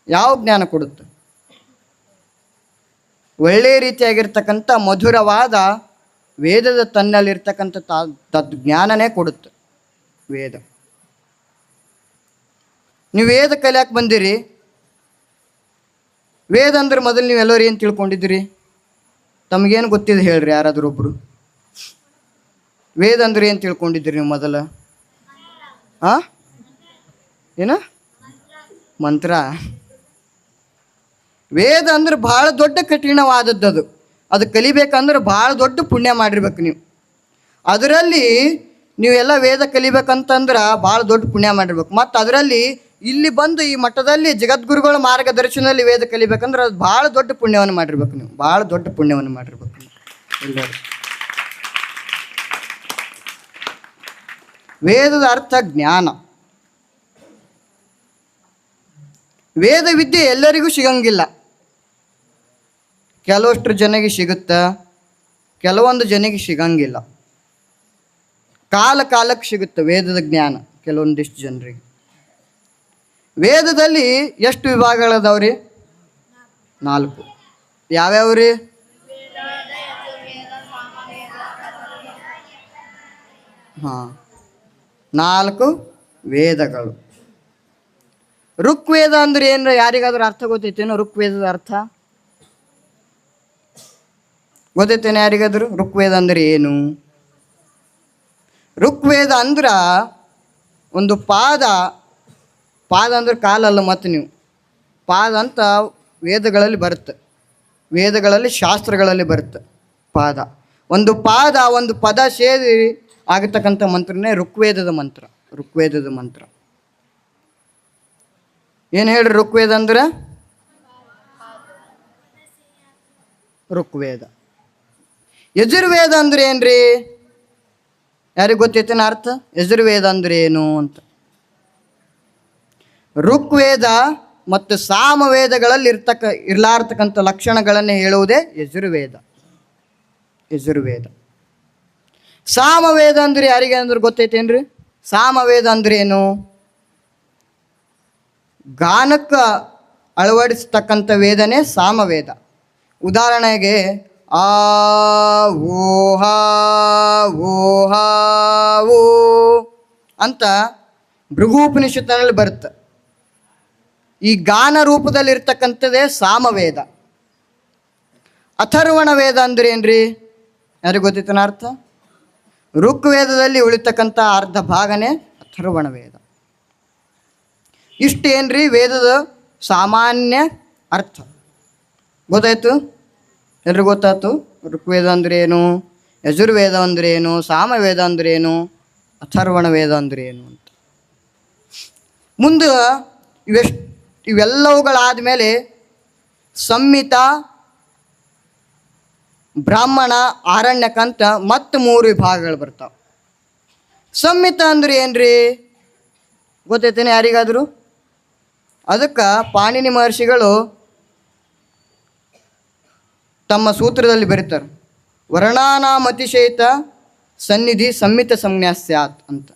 ಯಾವ ಜ್ಞಾನ ಕೊಡುತ್ತೆ? ಒಳ್ಳೆಯ ರೀತಿಯಾಗಿರ್ತಕ್ಕಂಥ ಮಧುರವಾದ ವೇದದ ತನ್ನಲ್ಲಿರ್ತಕ್ಕಂಥ ತದ್ ಜ್ಞಾನನೇ ಕೊಡುತ್ತೆ ವೇದ. ನೀವು ವೇದ ಕಲಿಯಾಕೆ ಬಂದಿರಿ. ವೇದ ಅಂದ್ರೆ ಮೊದಲು ನೀವೆಲ್ಲರೂ ಏನು ತಿಳ್ಕೊಂಡಿದ್ದೀರಿ? ತಮಗೇನು ಗೊತ್ತಿದೆ ಹೇಳ್ರಿ ಯಾರಾದರೂ ಒಬ್ಬರು ವೇದ ಅಂದ್ರೆ ಏನು ತಿಳ್ಕೊಂಡಿದ್ದೀರಿ ನೀವು ಮೊದಲ? ಆ? ಏನ? ಮಂತ್ರ. ವೇದ ಅಂದ್ರೆ ಭಾಳ ದೊಡ್ಡ ಕಠಿಣವಾದದ್ದು ಅದು. ಅದು ಕಲಿಬೇಕಂದ್ರೆ ಭಾಳ ದೊಡ್ಡ ಪುಣ್ಯ ಮಾಡಿರ್ಬೇಕು ನೀವು. ಅದರಲ್ಲಿ ನೀವೆಲ್ಲ ವೇದ ಕಲಿಬೇಕಂತಂದ್ರೆ ಭಾಳ ದೊಡ್ಡ ಪುಣ್ಯ ಮಾಡಿರ್ಬೇಕು. ಮತ್ತು ಅದರಲ್ಲಿ ಇಲ್ಲಿ ಬಂದು ಈ ಮಠದಲ್ಲಿ ಜಗದ್ಗುರುಗಳ ಮಾರ್ಗದರ್ಶನದಲ್ಲಿ ವೇದ ಕಲಿಬೇಕಂದ್ರೆ ಅದು ಭಾಳ ದೊಡ್ಡ ಪುಣ್ಯವನ್ನು ಮಾಡಿರ್ಬೇಕು ನೀವು. ಭಾಳ ದೊಡ್ಡ ಪುಣ್ಯವನ್ನು ಮಾಡಿರ್ಬೇಕು ಎಲ್ಲರೂ ವೇದದ ಅರ್ಥ ಜ್ಞಾನ. ವೇದ ವಿದ್ಯೆ ಎಲ್ಲರಿಗೂ ಸಿಗಂಗಿಲ್ಲ. ಕೆಲವಷ್ಟು ಜನಗೆ ಸಿಗುತ್ತಾ, ಕೆಲವೊಂದು ಜನಗೆ ಸಿಗಂಗಿಲ್ಲ. ಕಾಲ ಕಾಲಕ್ಕೆ ಸಿಗುತ್ತೆ ವೇದದ ಜ್ಞಾನ ಕೆಲವೊಂದಿಷ್ಟು ಜನರಿಗೆ. ವೇದದಲ್ಲಿ ಎಷ್ಟು ವಿಭಾಗಗಳದಾವ್ರಿ ನಾಲ್ಕು. ಯಾವ್ಯಾವ್ರಿ? ಹಾಂ. ನಾಲ್ಕು ವೇದಗಳು. ಋಗ್ವೇದ ಅಂದ್ರೆ ಏನು ಯಾರಿಗಾದ್ರೂ ಅರ್ಥ ಗೊತ್ತೈತೇನೋ ಋಕ್ವೇದದ ಅರ್ಥ? ಗೊತ್ತೈತೇನೆ ಯಾರಿಗಾದ್ರು? ಋಕ್ವೇದ ಅಂದ್ರೆ ಏನು? ಋಕ್ವೇದ ಅಂದ್ರ ಒಂದು ಪಾದ. ಪಾದ ಅಂದ್ರೆ ಕಾಲಲ್ಲ ಮತ್ತು ನೀವು. ಪಾದ ಅಂತ ವೇದಗಳಲ್ಲಿ ಬರುತ್ತೆ. ವೇದಗಳಲ್ಲಿ ಶಾಸ್ತ್ರಗಳಲ್ಲಿ ಬರುತ್ತೆ ಪಾದ. ಒಂದು ಪಾದ, ಒಂದು ಪದ ಸೇರಿ ಆಗತಕ್ಕಂಥ ಮಂತ್ರನೇ ಋಗ್ವೇದದ ಮಂತ್ರ. ಋಗ್ವೇದದ ಮಂತ್ರ. ಏನು ಹೇಳ್ರಿ ಋಗ್ವೇದ ಅಂದ್ರೆ? ಋಗ್ವೇದ ಯಜುರ್ವೇದ ಅಂದ್ರೆ ಏನ್ರಿ? ಯಾರಿಗೆ ಗೊತ್ತೈತೇನ ಅರ್ಥ? ಯಜುರ್ವೇದ ಅಂದ್ರೆ ಏನು ಅಂತ. ಋಗ್ವೇದ ಮತ್ತು ಸಾಮವೇದಗಳಲ್ಲಿ ಇರ್ತಕ್ಕ ಇರ್ಲಾರ್ತಕ್ಕಂಥ ಲಕ್ಷಣಗಳನ್ನು ಹೇಳುವುದೇ ಯಜುರ್ವೇದ. ಯಜುರ್ವೇದ. ಸಾಮವೇದ ಅಂದ್ರೆ ಯಾರಿಗೆ ಅಂದ್ರೆ ಗೊತ್ತೈತೇನ್ರಿ? ಸಾಮವೇದ ಅಂದ್ರೆ ಏನು? ಗಾನಕ್ಕೆ ಅಳವಡಿಸ್ತಕ್ಕಂಥ ವೇದನೆ ಸಾಮವೇದ. ಉದಾಹರಣೆಗೆ, ಆ ಓಹಾ ಓಹಾವು ಓ ಅಂತ ಭೃಗೂಪನಿಷತ್ತಿನಲ್ಲಿ ಬರುತ್ತೆ. ಈ ಗಾನ ರೂಪದಲ್ಲಿ ಇರ್ತಕ್ಕಂಥದ್ದೇ ಸಾಮವೇದ. ಅಥರ್ವಣ ವೇದ ಅಂದ್ರೆ ಏನ್ರಿ? ಯಾರಿಗೆ ಗೊತ್ತಿತ್ತನ ಅರ್ಥ? ಋಗ್ವೇದದಲ್ಲಿ ಉಳಿತಕ್ಕಂಥ ಅರ್ಧ ಭಾಗನೇ ಅಥರ್ವಣ ವೇದ. ಇಷ್ಟೇನ್ರಿ ವೇದದ ಸಾಮಾನ್ಯ ಅರ್ಥ? ಗೊತ್ತಾಯ್ತು? ಎಲ್ರಿಗೂ ಗೊತ್ತಾಯ್ತು? ಋಗ್ವೇದ ಅಂದ್ರೆ ಏನು ಯಜುರ್ವೇದ ಅಂದ್ರೆ ಏನು ಸಾಮವೇದ ಅಂದ್ರೆ ಏನು ಅಥರ್ವಣ ವೇದ ಅಂದ್ರೆ ಏನು ಅಂತ. ಮುಂದೆ ಇವೆಷ್ಟು ಇವೆಲ್ಲವುಗಳಾದ ಮೇಲೆ ಸಂಹಿತ, ಬ್ರಾಹ್ಮಣ ಆರಣ್ಯಕ್ಕಂತ ಮತ್ತು ಮೂರು ವಿಭಾಗಗಳು ಬರ್ತಾವೆ. ಸಂಹಿತ ಅಂದ್ರೆ ಏನ್ರಿ ಗೊತ್ತೈತೇನೆ ಯಾರಿಗಾದರೂ? ಅದಕ್ಕೆ ಪಾಣಿನಿ ಮಹರ್ಷಿಗಳು ತಮ್ಮ ಸೂತ್ರದಲ್ಲಿ ಬರೀತಾರೆ, ವರ್ಣಾನಾಮತಿಶಯಿತ ಸನ್ನಿಧಿ ಸಂಹಿತ ಸಂಜ್ಞಾ ಸ್ಯಾತ್ ಅಂತ.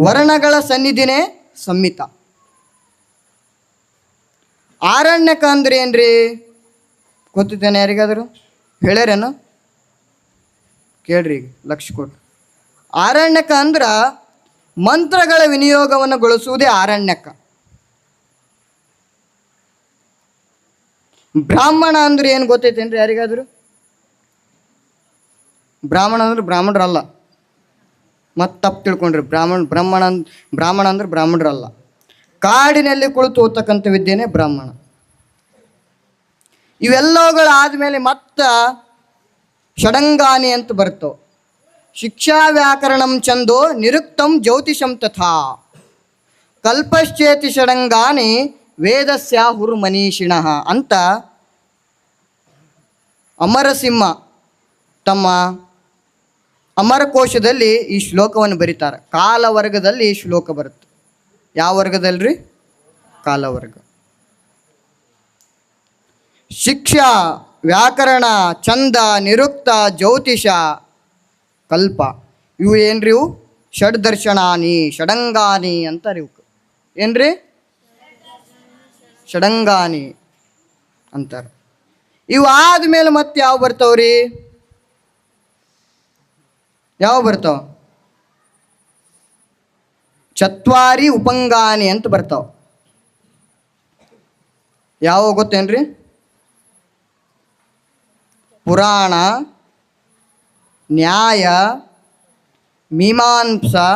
ವರ್ಣಗಳ ಸನ್ನಿಧಿನೇ ಸಂಹಿತ ಆರಣ್ಯಕ ಅಂದ್ರೆ ಏನ್ರಿ? ಗೊತ್ತಿದ್ದೇನೆ ಯಾರಿಗಾದರೂ? ಹೇಳ್ಯಾರೇನು? ಕೇಳ್ರಿ ಈಗ, ಲಕ್ಷ ಕೊಟ್ಟು. ಆರಣ್ಯಕ ಅಂದ್ರ ಮಂತ್ರಗಳ ವಿನಿಯೋಗವನ್ನು ಗೊಳಿಸುವುದೇ ಆರಣ್ಯಕ ಬ್ರಾಹ್ಮಣ ಅಂದ್ರೆ ಏನು ಗೊತ್ತೈತೇನ್ರಿ ಯಾರಿಗಾದರೂ? ಬ್ರಾಹ್ಮಣ ಅಂದ್ರೆ ಬ್ರಾಹ್ಮಣರಲ್ಲ. ಮತ್ತೆ ತಪ್ಪು ತಿಳ್ಕೊಂಡ್ರಿ. ಬ್ರಾಹ್ಮಣ ಬ್ರಾಹ್ಮಣ ಬ್ರಾಹ್ಮಣ ಅಂದ್ರೆ ಬ್ರಾಹ್ಮಣರಲ್ಲ. ಕಾಡಿನಲ್ಲಿ ಕುಳಿತು ಓದ್ತಕ್ಕಂಥ ವಿದ್ಯೆನೇ ಬ್ರಾಹ್ಮಣ. ಇವೆಲ್ಲವುಗಳಾದ್ಮೇಲೆ ಮತ್ತ ಷಡಂಗಾನಿ ಅಂತ ಬರ್ತವೆ. ಶಿಕ್ಷಾ ವ್ಯಾಕರಣಂ ಚಂದೋ ನಿರುಕ್ತಂ ಜ್ಯೋತಿಷಂ ತಥಾ. ಕಲ್ಪಶ್ಚೇತಿ ಷಡಂಗಾನಿ ವೇದಸ್ಯ ಹುರ್ಮನೀಷಿಣ ಅಂತ ಅಮರಸಿಂಹ ತಮ್ಮ ಅಮರಕೋಶದಲ್ಲಿ ಈ ಶ್ಲೋಕವನ್ನು ಬರೀತಾರೆ. ಕಾಲವರ್ಗದಲ್ಲಿ ಈ ಶ್ಲೋಕ ಬರುತ್ತೆ. ಯಾವ ವರ್ಗದಲ್ರಿ? ಕಾಲವರ್ಗ. ಶಿಕ್ಷಾ, ವ್ಯಾಕರಣ, ಚಂದ, ನಿರುಕ್ತ, ಜ್ಯೋತಿಷ ಕಲ್ಪ. ಇವು ಏನ್ರಿ ಇವು? ಷಡ್ದರ್ಶನಾನಿ, ಷಡಂಗಾನಿ ಅಂತಾರೆ ಇವಕ್ಕೆ ಏನ್ರಿ? ಷಡಂಗಾನಿ ಅಂತಾರೆ. ಇವು ಆದ್ಮೇಲೆ ಮತ್ತೆ ಯಾವ ಬರ್ತಾವ್ರಿ? ಯಾವ ಬರ್ತಾವ? ಚತ್ವಾರಿ ಉಪಂಗಾನಿ ಅಂತ ಬರ್ತಾವ. ಯಾವ ಗೊತ್ತೇನ್ರಿ? ಪುರಾಣ. ನ್ಯಾಯ, ಮೀಮಾಂಸಾ,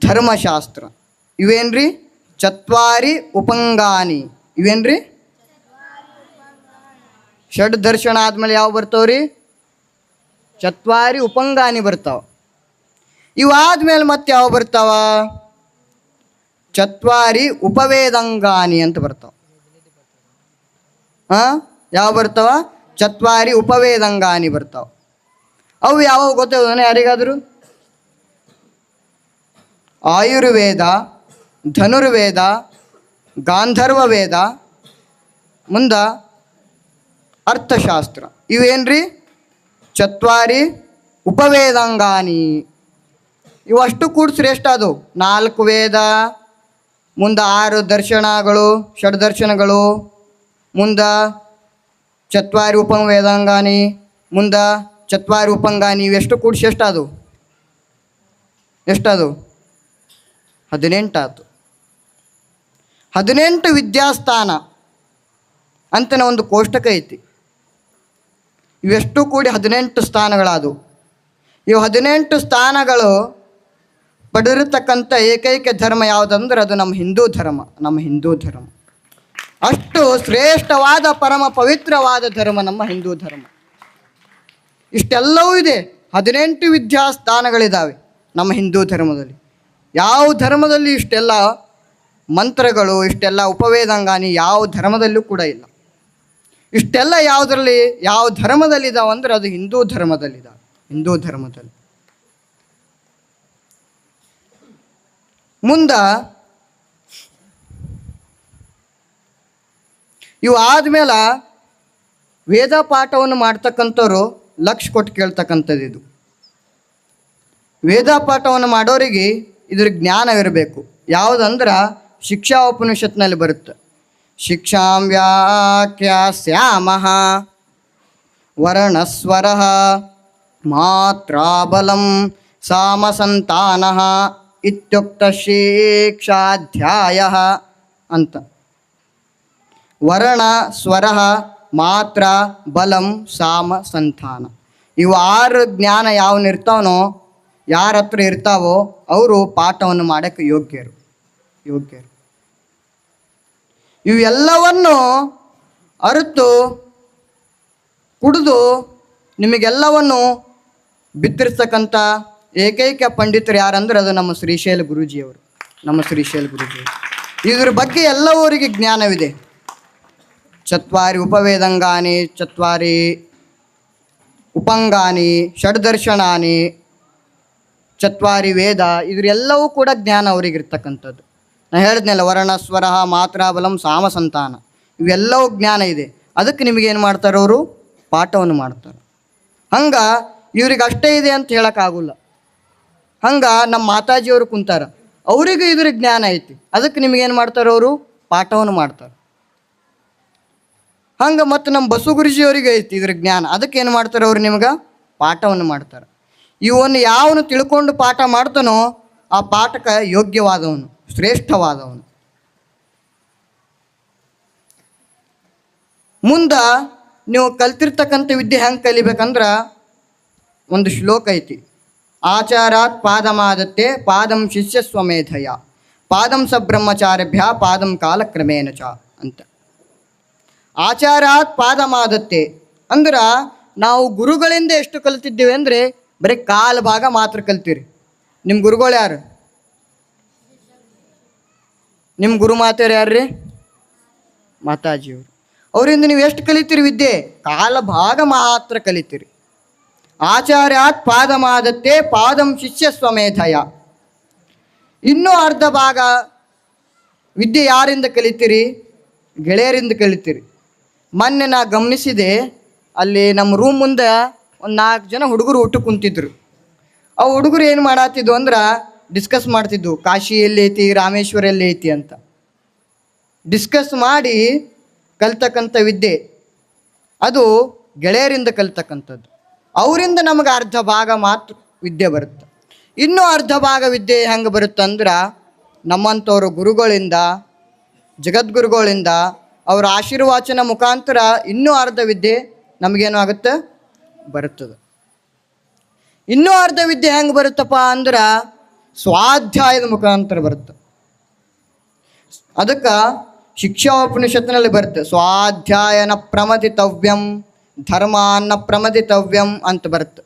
ಧರ್ಮಶಾಸ್ತ್ರ. ಇವೇನ್ರಿ? ಚತ್ವಾರಿ ಉಪಂಗಾನಿ. ಇವೇನ್ರಿ? ಷಡ್ ದರ್ಶನ ಆದ್ಮೇಲೆ ಯಾವ ಬರ್ತಾವ್ರಿ? ಚತ್ವಾರಿ ಉಪಂಗಾನಿ ಬರ್ತಾವ. ಇವಾದ್ಮೇಲೆ ಮತ್ತೆ ಯಾವ ಬರ್ತಾವ? ಚತ್ವಾರಿ ಉಪವೇದಂಗಾನಿ ಅಂತ ಬರ್ತಾವ. ಯಾವ ಬರ್ತಾವ? ಚತ್ವಾರಿ ಉಪವೇದಂಗಾನಿ ಬರ್ತಾವ. ಅವು ಯಾವ ಗೊತ್ತೇನ ಯಾರಿಗಾದರೂ? ಆಯುರ್ವೇದ, ಧನುರ್ವೇದ ಗಾಂಧರ್ವ ವೇದ ಮುಂದ ಅರ್ಥಶಾಸ್ತ್ರ. ಇವೇನ್ರಿ? ಚತ್ವಾರಿ ಉಪವೇದಾಂಗಾನಿ. ಇವಷ್ಟು ಕೂಡ ಶ್ರೇಷ್ಠ ಅದು. ನಾಲ್ಕು ವೇದ, ಮುಂದೆ ಆರು ದರ್ಶನಗಳು, ಷಡ್ದರ್ಶನಗಳು, ಮುಂದ ಚತ್ವಾರಿ ವೇದಾಂಗಾನಿ. ಮುಂದ ಚತ್ವಾರಿ ಉಪಂಗಾನಿ ಇವೆಷ್ಟು ಕೂಡಿಸಿ ಎಷ್ಟಾದು? ಎಷ್ಟದು? ಹದಿನೆಂಟು ಆತು ಹದಿನೆಂಟು ವಿದ್ಯಾಸ್ಥಾನ ಅಂತನ ಒಂದು ಕೋಷ್ಟಕ ಐತಿ. ಇವೆಷ್ಟು ಕೂಡಿ ಹದಿನೆಂಟು ಸ್ಥಾನಗಳಾದವು. ಇವು ಹದಿನೆಂಟು ಸ್ಥಾನಗಳು ಪಡೆದಿರತಕ್ಕಂಥ ಏಕೈಕ ಧರ್ಮ ಯಾವುದಂದ್ರೆ ಅದು ನಮ್ಮ ಹಿಂದೂ ಧರ್ಮ, ನಮ್ಮ ಹಿಂದೂ ಧರ್ಮ. ಅಷ್ಟು ಶ್ರೇಷ್ಠವಾದ ಪರಮ ಪವಿತ್ರವಾದ ಧರ್ಮ ನಮ್ಮ ಹಿಂದೂ ಧರ್ಮ. ಇಷ್ಟೆಲ್ಲವೂ ಇದೆ. ಹದಿನೆಂಟು ವಿದ್ಯಾಸ್ಥಾನಗಳಿದ್ದಾವೆ ನಮ್ಮ ಹಿಂದೂ ಧರ್ಮದಲ್ಲಿ. ಯಾವ ಧರ್ಮದಲ್ಲಿ ಇಷ್ಟೆಲ್ಲ ಮಂತ್ರಗಳು, ಇಷ್ಟೆಲ್ಲ ಉಪವೇದಾಂಗಾನಿ ಯಾವ ಧರ್ಮದಲ್ಲೂ ಕೂಡ ಇಲ್ಲ. ಇಷ್ಟೆಲ್ಲ ಯಾವುದರಲ್ಲಿ, ಯಾವ ಧರ್ಮದಲ್ಲಿದ್ದಾವೆ ಅಂದ್ರೆ ಅದು ಹಿಂದೂ ಧರ್ಮದಲ್ಲಿದ್ದಾವೆ ಹಿಂದೂ ಧರ್ಮದಲ್ಲಿ. ಮುಂದ ಇವು ಆದ್ಮೇಲೆ ವೇದ ಪಾಠವನ್ನು ಮಾಡ್ತಕ್ಕಂಥವ್ರು ಲಕ್ಷ ಕೊಟ್ಟು ಕೇಳ್ತಕ್ಕಂಥದ್ದು ಇದು. ವೇದ ಪಾಠವನ್ನು ಮಾಡೋರಿಗೆ ಇದ್ರ ಜ್ಞಾನವಿರಬೇಕು ಯಾವುದಂದ್ರೆ ಶಿಕ್ಷಾ ಉಪನಿಷತ್ನಲ್ಲಿ ಬರುತ್ತೆ. ಶಿಕ್ಷಾಂ ವ್ಯಾಖ್ಯಾಸ್ಯಾಮಃ ವರ್ಣಸ್ವರ ಮಾತ್ರಾಬಲಂ ಸಾಮಸಂತಾನ ಇತ್ಯುಕ್ತ ಶಿಕ್ಷಾಧ್ಯಾಯ ಅಂತ. ವರ್ಣ ಸ್ವರ ಮಾತ್ರ, ಬಲಂ, ಸಾಮ, ಸಂತಾನ. ಇವು ಆರು ಜ್ಞಾನ ಯಾವನಿರ್ತಾವನೋ ಯಾರ ಹತ್ರ ಇರ್ತಾವೋ ಅವರು ಪಾಠವನ್ನು ಮಾಡಕ್ಕೆ ಯೋಗ್ಯರು. ಯೋಗ್ಯರು. ಇವೆಲ್ಲವನ್ನು ಅರಿತು, ಕುಡಿದು ನಿಮಗೆಲ್ಲವನ್ನು ಬಿತ್ತಿರ್ತಕ್ಕಂಥ ಏಕೈಕ ಪಂಡಿತರು ಯಾರಂದ್ರೆ ಅದು ನಮ್ಮ ಶ್ರೀಶೈಲ ಗುರೂಜಿಯವರು. ನಮ್ಮ ಶ್ರೀಶೈಲ ಗುರುಜಿ ಇದ್ರ ಬಗ್ಗೆ ಎಲ್ಲವರಿಗೆ ಜ್ಞಾನವಿದೆ. ಚತ್ವಾರಿ ಉಪವೇದಂಗಾನಿ ಚತ್ವಾರಿ ಉಪಂಗಾನಿ ಷಡ್ದರ್ಶನಾನಿ ಚತ್ವಾರಿ ವೇದ ಇದ್ರೆಲ್ಲವೂ ಕೂಡ ಜ್ಞಾನ ಅವರಿಗಿರ್ತಕ್ಕಂಥದ್ದು ನಾನು ಹೇಳಿದ್ನಲ್ಲ, ವರ್ಣ, ಸ್ವರ, ಮಾತ್ರ, ಬಲಂ, ಸಾಮ, ಸಂತಾನ. ಇವೆಲ್ಲವೂ ಜ್ಞಾನ ಇದೆ. ಅದಕ್ಕೆ ನಿಮಗೇನು ಮಾಡ್ತಾರೆ ಅವರು? ಪಾಠವನ್ನು ಮಾಡ್ತಾರೆ. ಹಂಗೆ ಇವ್ರಿಗೆ ಅಷ್ಟೇ ಇದೆ ಅಂತ ಹೇಳೋಕ್ಕಾಗಲ್ಲ. ಹಂಗೆ ನಮ್ಮ ಮಾತಾಜಿಯವರು ಕುಂತಾರ. ಅವರಿಗೂ ಇದ್ರ ಜ್ಞಾನ ಐತಿ. ಅದಕ್ಕೆ ನಿಮಗೇನು ಮಾಡ್ತಾರೆ ಅವರು? ಪಾಠವನ್ನು ಮಾಡ್ತಾರೆ. ಹಂಗೆ ಮತ್ತು ನಮ್ಮ ಬಸು ಗುರುಜಿಯವರಿಗೆ ಐತಿ ಇದ್ರ ಜ್ಞಾನ. ಅದಕ್ಕೆ ಏನು ಮಾಡ್ತಾರೆ ಅವ್ರು ನಿಮ್ಗೆ? ಪಾಠವನ್ನು ಮಾಡ್ತಾರೆ. ಇವನು ಯಾವನು ತಿಳ್ಕೊಂಡು ಪಾಠ ಮಾಡ್ತಾನೋ ಆ ಪಾಠಕ್ಕೆ ಯೋಗ್ಯವಾದವನು, ಶ್ರೇಷ್ಠವಾದವನು. ಮುಂದೆ ನೀವು ಕಲ್ತಿರ್ತಕ್ಕಂಥ ವಿದ್ಯೆ ಹೆಂಗೆ ಕಲಿಬೇಕಂದ್ರೆ ಒಂದು ಶ್ಲೋಕ ಐತಿ. ಆಚಾರಾತ್ ಪಾದಮಾದತ್ತೆ ಪಾದಂ ಶಿಷ್ಯ ಸ್ವಮೇಧಯ. ಪಾದಂ ಸಬ್ರಹ್ಮಚಾರ್ಯಭ್ಯ ಬ್ರಹ್ಮಚಾರ್ಯಭ್ಯ ಪಾದಂ ಕಾಲಕ್ರಮೇಣ ಚ ಅಂತ. ಆಚಾರಾತ್ ಪಾದಮಾದತ್ತೆ. ಅಂದ್ರೆ ನಾವು ಗುರುಗಳಿಂದ ಎಷ್ಟು ಕಲಿತಿದ್ದೇವೆ ಅಂದರೆ ಬರೀ ಕಾಲು ಭಾಗ ಮಾತ್ರ ಕಲ್ತೀರಿ ನಿಮ್ಮ ಗುರುಗಳು ಯಾರು? ನಿಮ್ಮ ಗುರು ಮಾತಾರು ಯಾರ್ರಿ? ಮಾತಾಜಿಯವರು ಅವರಿಂದ ನೀವು ಎಷ್ಟು ಕಲಿತೀರಿ ವಿದ್ಯೆ? ಕಾಲ ಭಾಗ ಮಾತ್ರ ಕಲಿತೀರಿ. ಆಚಾರ್ಯಾತ್ ಪಾದಮಾದತ್ತೆ ಪಾದಂ ಶಿಷ್ಯ ಸ್ವಮೇಧಯ. ಇನ್ನೂ ಅರ್ಧ ಭಾಗ ವಿದ್ಯೆ ಯಾರಿಂದ ಕಲಿತೀರಿ? ಗೆಳೆಯರಿಂದ ಕಲಿತೀರಿ. ಮೊನ್ನೆ ನಾ ಗಮನಿಸಿದೆ, ಅಲ್ಲಿ ನಮ್ಮ ರೂಮ್ ಮುಂದೆ ಒಂದು ನಾಲ್ಕು ಜನ ಹುಡುಗರು ಊಟ ಕುಂತಿದ್ರು. ಆ ಹುಡುಗರು ಏನು ಮಾಡತ್ತಿದ್ವು ಅಂದ್ರೆ ಡಿಸ್ಕಸ್ ಮಾಡ್ತಿದ್ವು ಕಾಶಿ ಎಲ್ಲಿ ಐತಿ, ರಾಮೇಶ್ವರ ಎಲ್ಲಿ ಐತಿ ಅಂತ. ಡಿಸ್ಕಸ್ ಮಾಡಿ ಕಲ್ತಕ್ಕಂಥ ವಿದ್ಯೆ. ಅದು ಗೆಳೆಯರಿಂದ ಕಲ್ತಕ್ಕಂಥದ್ದು. ಅವರಿಂದ ನಮಗೆ ಅರ್ಧ ಭಾಗ ಮಾತ್ರ ವಿದ್ಯೆ ಬರುತ್ತೆ. ಇನ್ನೂ ಅರ್ಧ ಭಾಗ ವಿದ್ಯೆ ಹೆಂಗೆ ಬರುತ್ತೆ ಅಂದ್ರೆ ನಮ್ಮಂಥವ್ರ ಗುರುಗಳಿಂದ, ಜಗದ್ಗುರುಗಳಿಂದ ಅವರ ಆಶೀರ್ವಾಚನ ಮುಖಾಂತರ ಇನ್ನೂ ಅರ್ಧ ವಿದ್ಯೆ ನಮಗೇನು ಆಗುತ್ತೆ? ಬರುತ್ತದೆ. ಇನ್ನೂ ಅರ್ಧ ವಿದ್ಯೆ ಹೆಂಗೆ ಬರುತ್ತಪ್ಪ ಅಂದ್ರೆ ಸ್ವಾಧ್ಯಾಯದ ಮುಖಾಂತರ ಬರುತ್ತೆ. ಅದಕ್ಕೆ ಶಿಕ್ಷಾ ಉಪನಿಷತ್ತಿನಲ್ಲಿ ಬರುತ್ತೆ, ಸ್ವಾಧ್ಯಾಯನ ಪ್ರಮದಿತವ್ಯಂ, ಧರ್ಮಾನ್ನ ಪ್ರಮದಿತವ್ಯಂ ಅಂತ ಬರುತ್ತೆ.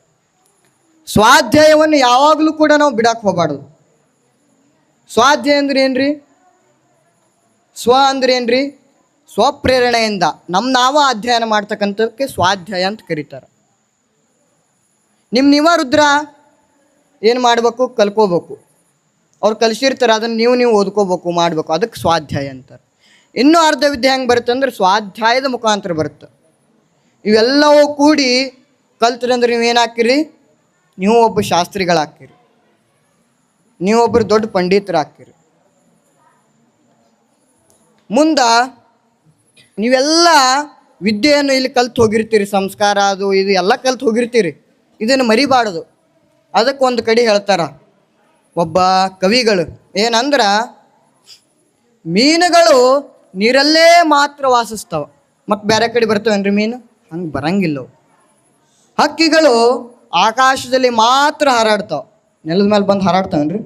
ಸ್ವಾಧ್ಯಾಯವನ್ನು ಯಾವಾಗಲೂ ಕೂಡ ನಾವು ಬಿಡಕ್ಕೆ ಹೋಗಬಾರ್ದು. ಸ್ವಾಧ್ಯಾಯ ಅಂದ್ರೆ ಏನ್ರಿ? ಸ್ವ ಅಂದ್ರೆ ಏನ್ರಿ? ಸ್ವಪ್ರೇರಣೆಯಿಂದ ನಮ್ಮ ನಾವ ಅಧ್ಯಯನ ಮಾಡ್ತಕ್ಕಂಥದಕ್ಕೆ ಸ್ವಾಧ್ಯಾಯ ಅಂತ ಕರೀತಾರೆ. ನಿಮ್ಮ ನೀವ ರುದ್ರ ಏನು ಮಾಡಬೇಕು? ಕಲ್ಕೋಬೇಕು. ಅವ್ರು ಕಲಿಸಿರ್ತಾರೆ, ಅದನ್ನು ನೀವು ನೀವು ಓದ್ಕೋಬೇಕು, ಮಾಡಬೇಕು. ಅದಕ್ಕೆ ಸ್ವಾಧ್ಯಾಯ ಅಂತಾರೆ. ಇನ್ನೂ ಅರ್ಧ ವಿದ್ಯೆ ಹೆಂಗೆ ಬರುತ್ತೆ ಅಂದ್ರೆ ಸ್ವಾಧ್ಯಾಯದ ಮುಖಾಂತರ ಬರುತ್ತೆ. ಇವೆಲ್ಲವೂ ಕೂಡಿ ಕಲ್ತ್ರಂದ್ರೆ ನೀವು ಏನು ಹಾಕಿರಿ ನೀವು ಒಬ್ಬ ಶಾಸ್ತ್ರಿಗಳಾಕಿರಿ ನೀವು ಒಬ್ಬರು ದೊಡ್ಡ ಪಂಡಿತರಾಕಿರಿ ಮುಂದ ನೀವೆಲ್ಲ ವಿದ್ಯೆಯನ್ನು ಇಲ್ಲಿ ಕಲ್ತು ಹೋಗಿರ್ತೀರಿ, ಸಂಸ್ಕಾರ ಅದು ಇದು ಎಲ್ಲ ಕಲ್ತು ಹೋಗಿರ್ತೀರಿ. ಇದನ್ನು ಮರಿಬಾರದು. ಅದಕ್ಕೆ ಒಂದು ಕಡೆ ಹೇಳ್ತಾರ, ಒಬ್ಬ ಕವಿಗಳು ಏನಂದ್ರ, ಮೀನುಗಳು ನೀರಲ್ಲೇ ಮಾತ್ರ ವಾಸಿಸ್ತಾವ. ಮತ್ತು ಬೇರೆ ಕಡೆ ಬರ್ತವೇನ್ರಿ ಮೀನು? ಹಂಗೆ ಬರಂಗಿಲ್ಲವು. ಹಕ್ಕಿಗಳು ಆಕಾಶದಲ್ಲಿ ಮಾತ್ರ ಹಾರಾಡ್ತಾವ. ನೆಲದ ಮೇಲೆ ಬಂದು ಹಾರಾಡ್ತಾವೇನ್ರಿ?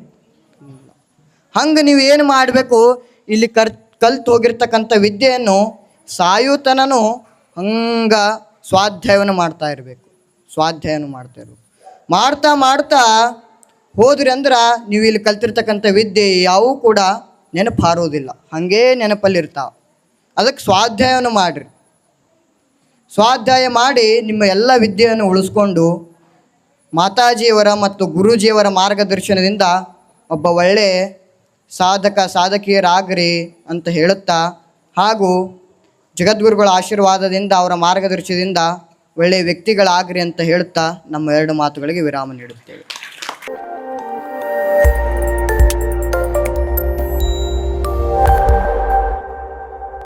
ಹಂಗೆ ನೀವು ಏನು ಮಾಡಬೇಕು? ಇಲ್ಲಿ ಕರ್, ಕಲ್ತು ಹೋಗಿರ್ತಕ್ಕಂಥ ವಿದ್ಯೆಯನ್ನು ಸಾಯುತನನು ಹಂಗ ಸ್ವಾಧ್ಯಾಯವನ್ನು ಮಾಡ್ತಾ ಇರಬೇಕು ಸ್ವಾಧ್ಯಾಯನ ಮಾಡ್ತಾ ಇರಬೇಕು. ಮಾಡ್ತಾ ಮಾಡ್ತಾ ಹೋದ್ರಿ ಅಂದ್ರೆ ನೀವು ಇಲ್ಲಿ ಕಲ್ತಿರ್ತಕ್ಕಂಥ ವಿದ್ಯೆ ಯಾವೂ ಕೂಡ ನೆನಪು ಹಾರೋದಿಲ್ಲ ಹಾಗೇ ನೆನಪಲ್ಲಿರ್ತಾವ. ಅದಕ್ಕೆ ಸ್ವಾಧ್ಯಾಯವನ್ನು ಮಾಡಿರಿ. ಸ್ವಾಧ್ಯಾಯ ಮಾಡಿ ನಿಮ್ಮ ಎಲ್ಲ ವಿದ್ಯೆಯನ್ನು ಉಳಿಸ್ಕೊಂಡು ಮಾತಾಜಿಯವರ ಮತ್ತು ಗುರುಜಿಯವರ ಮಾರ್ಗದರ್ಶನದಿಂದ ಒಬ್ಬ ಒಳ್ಳೆ ಸಾಧಕ, ಸಾಧಕಿಯರಾಗ್ರಿ ಅಂತ ಹೇಳುತ್ತಾ ಹಾಗೂ ಜಗದ್ಗುರುಗಳ ಆಶೀರ್ವಾದದಿಂದ ಅವರ ಮಾರ್ಗದರ್ಶನದಿಂದ ಒಳ್ಳೆಯ ವ್ಯಕ್ತಿಗಳಾಗ್ರಿ ಅಂತ ಹೇಳುತ್ತಾ ನಮ್ಮ ಎರಡು ಮಾತುಗಳಿಗೆ ವಿರಾಮ ನೀಡುತ್ತೇವೆ.